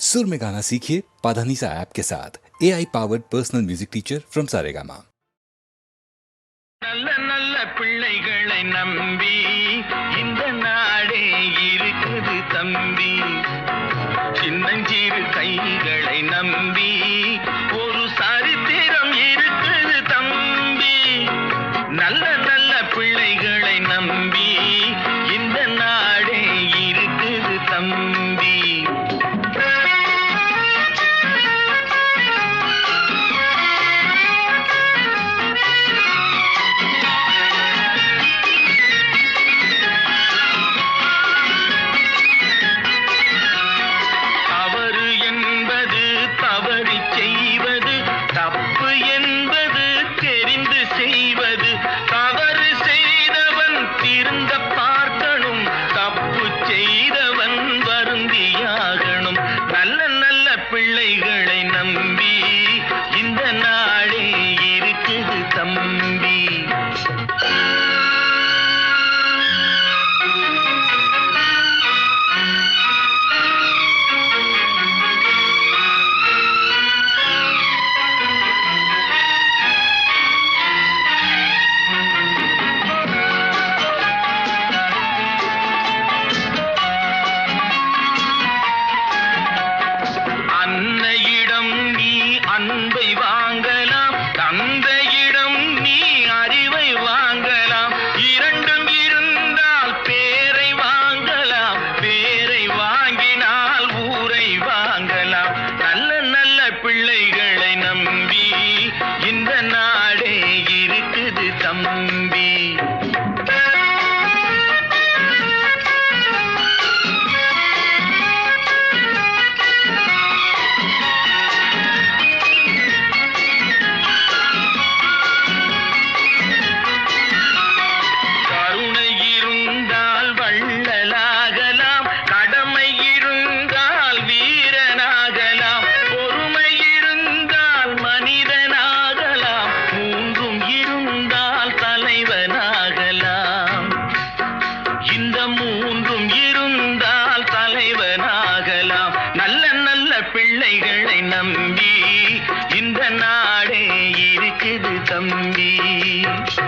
सुर में गाना सीखिए पाधानीसा ऐप के साथ। A I powered personal music teacher from Saregama நல்ல தம்பி சின்னஞ்சிறு கைகளை நம்பி Thanks.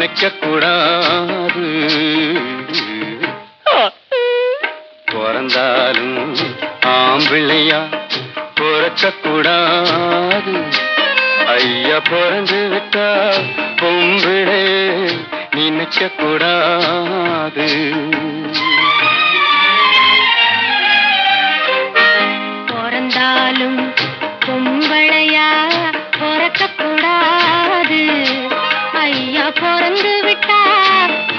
நினைக்க கூடாது பிறந்தாலும் ஆம்பிள்ளையா பிறக்கக்கூடாது. ஐயா பிறந்து விட்டா பொம்பிடே நினைக்கக்கூடாது. பிறந்தாலும் பொம்பளையா விட்டா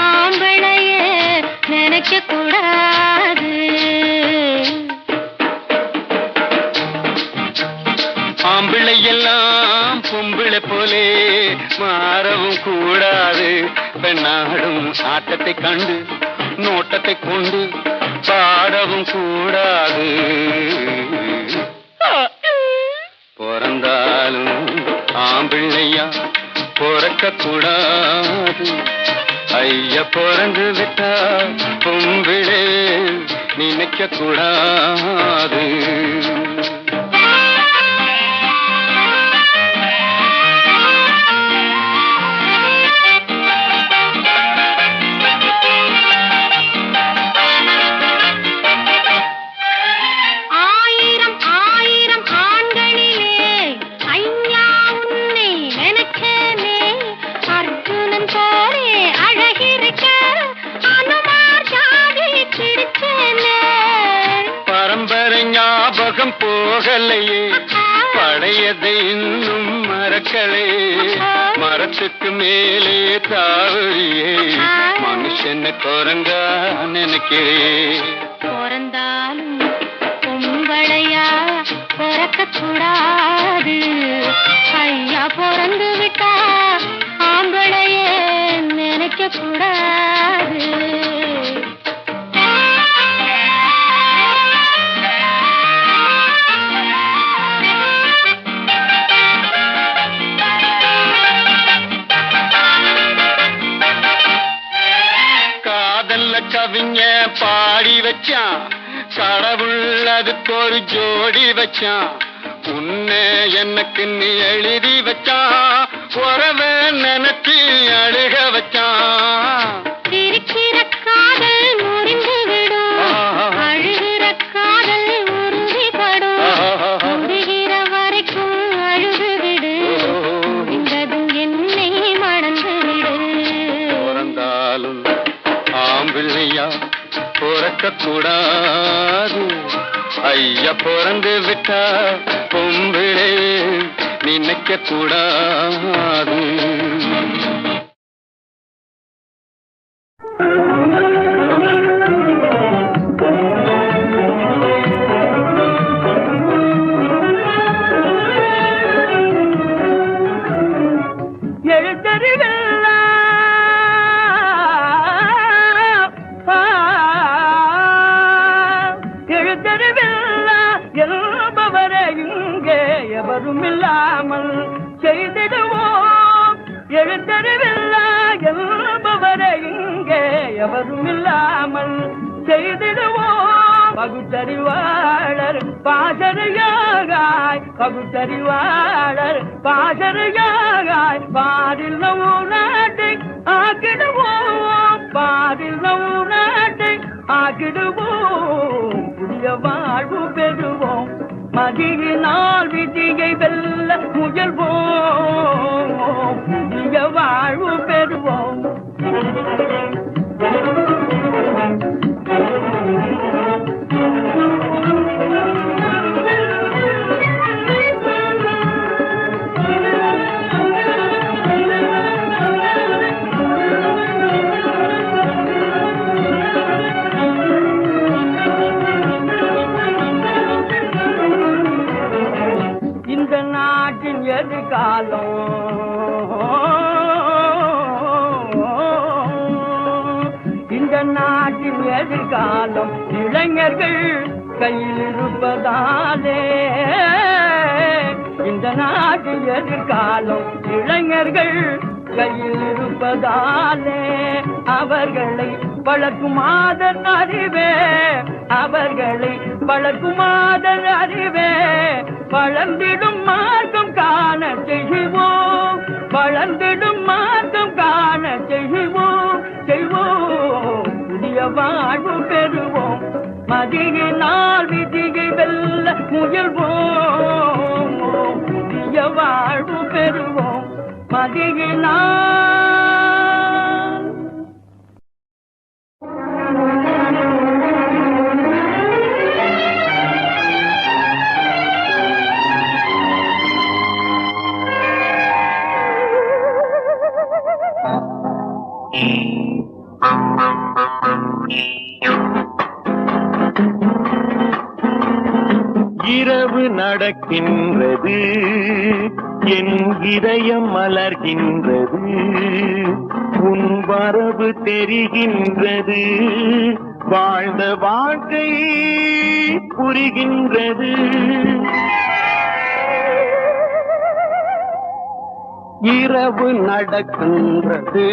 ஆம்பளைய நினைக்க கூடாது ஆம்பிள்ளை எல்லாம் பொம்பிளை போலே மாறவும் கூடாது. பெண்ணாடும் ஆட்டத்தை கண்டு நோட்டத்தை கொண்டு பாடவும் கூடாது. பிறந்தாலும் ஆம்பிள்ளையா பிறக்க கூடாது ஐயா பிறந்து விட்டா பொம்பிளே நினைக்க கூடாது ஞாபகம் போகலையே. பழையதை இன்னும் மறக்கலையே மரத்துக்கு மேலே தாவறியே. மனுஷன குரங்கா நினைக்கிறே பிறந்தாலும் பொம்பளையா பிறக்க கூடாது ஐயா பிறந்து விட்டா ஆம்பளையே நினைக்க கூடாது. ஒரு ஜோடி வச்சான் உன்னை எனக்கு நீ எழுதி வச்சான் உறவ நினைச்சி அழுக வச்சான் பிறந்து விட்டா பொம்பிளே நினைக்க கூடாது பகுத்தறிவாளர் பாசறையாகாய் பாதில் நவு நாட்டை ஆக்கிடுவோம் பாதில் நவு நாட்டை ஆக்கிடுவோம் புதிய வாழ்வு பெறுவோம் மதியினால் விதியை வெல்ல முயல்வோம் புதிய வாழ்வு பெறுவோம் Thank you. எதிர்காலம் இளைஞர்கள் கையில் இருப்பதாலே அவர்களை பழக்குமாதன் அறிவே அவர்களை பழக்குமாதன் அறிவே. வளர்ந்திடும் மார்க்கம் காண செய்வோம் வளர்ந்திடும் மார்க்கம் காண செய்வோம் செய்வோம். புதிய வாழ்வு பெறுவோம் மதியினால் விதியை வெல்ல முயல்வோம். வாழ்வு பெறுவோம். மதியினால் நடக்கின்றது. என் இதயம் மலர்கின்றது. உன் வரவு தெரிகின்றது. வாழ்ந்த வாழ்க்கை புரிகின்றது. இரவு நடக்கின்றது.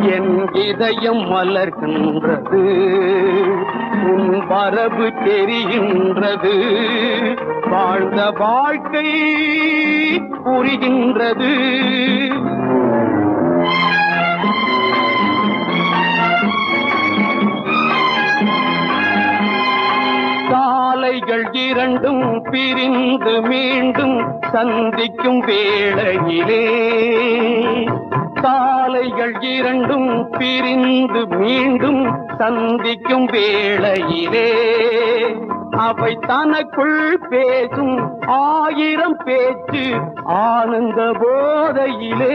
என் இதயம் மலர்கின்றது. உன் வரவு தெரிகின்றது. வாழ்ந்த வாழ்க்கை புரிகின்றது. காலைகள் இரண்டும் பிரிந்து மீண்டும் சந்திக்கும் வேளையிலே காலைகள் இரண்டும் பிரிந்து மீண்டும் சந்திக்கும் வேளையிலே அவை தனக்குள் பேசும் ஆயிரம் பேச்சு ஆனந்த போதையிலே.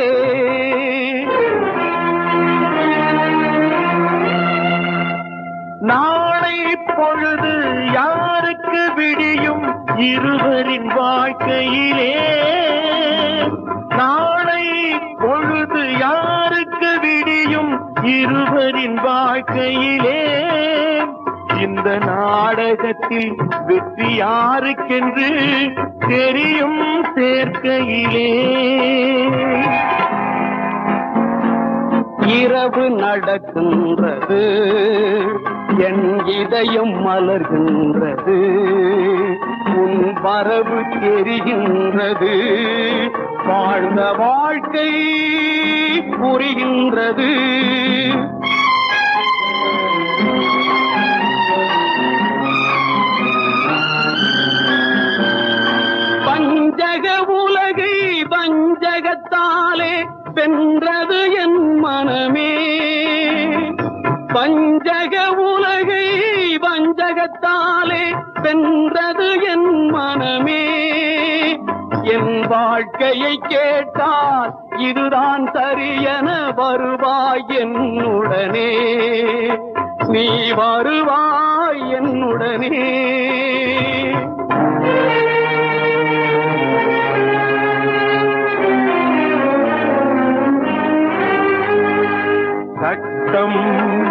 நாளை பொழுது யாருக்கு விடியும் இருவரின் வாழ்க்கையிலே? நாளை பொழுது யாருக்கு விடியும் இருவரின் வாழ்க்கையிலே? இந்த நாடகத்தில் வெற்றி யாருக்கென்று தெரியும் சேர்க்கையிலே. இரவு நடக்கின்றது என் இதயம் மலர்கின்றது உன் வரவு தெரிகின்றது வாழ்ந்த வாழ்க்கை புரிகின்றது. பஞ்சக உலகை வஞ்சகத்தாலே வென்றது என் மனமே. பஞ்சக உலகை வஞ்சகத்தாலே வென்றது என் மனமே. என் வாழ்க்கையை கேட்டால் இதுதான் சரியென வருவாய் என்னுடனே. நீ வருவாய் என்னுடனே. சட்டம்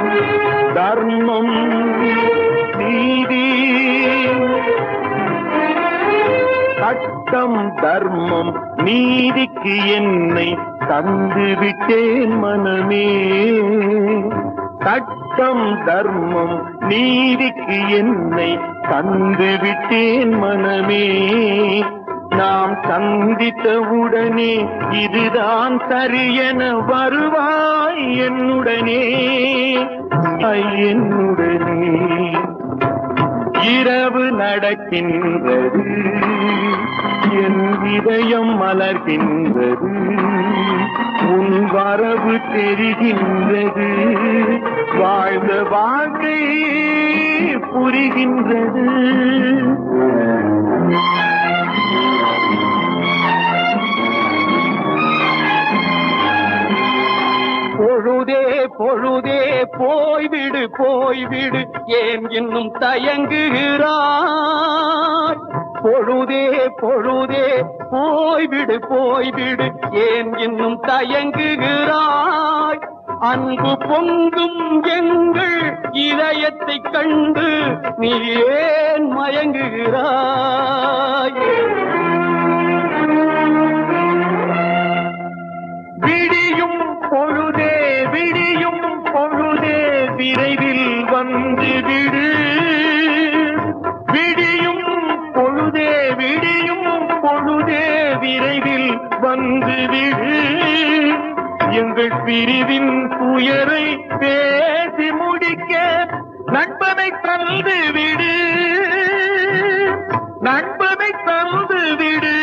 தர்மம் நீதி. சட்டம் தர்மம் நீதிக்கு என்னை தந்து விட்டேன் மனமே. சட்டம் தர்மம் நீதிக்கு என்னை தந்து விட்டேன் மனமே. நாம் சந்தித்தவுடனே இதுதான் சரியென வருவாய் என்னுடனே. ஐயனுடனே இரவு நடக்கின்றது என் இதயம் மலர்கின்றது உன் வரவு தெரிகின்றது வாழ்ந்த வாழ்க்கை புரிகின்றது. பொழுதே பொழுதே போய்விடு போய்விடு. ஏன் இன்னும் தயங்குகிறாய் பொழுதே பொழுதே போய்விடு போய்விடு. ஏன் இன்னும் தயங்குகிறாய் அன்பு பொங்கும் எங்கள் இதயத்தைக் கண்டு நீ ஏன் மயங்குகிறாய்? பொழுதே விடியும் பொழுதே விரைவில் வந்து விடு. விடியும் பொழுதே விடியும் பொழுதே விரைவில் வந்து விடு. எங்கள் பிரிவின் துயரை பேசி முடிக்க நண்பனை தந்து விடு. நண்பனை தந்து விடு.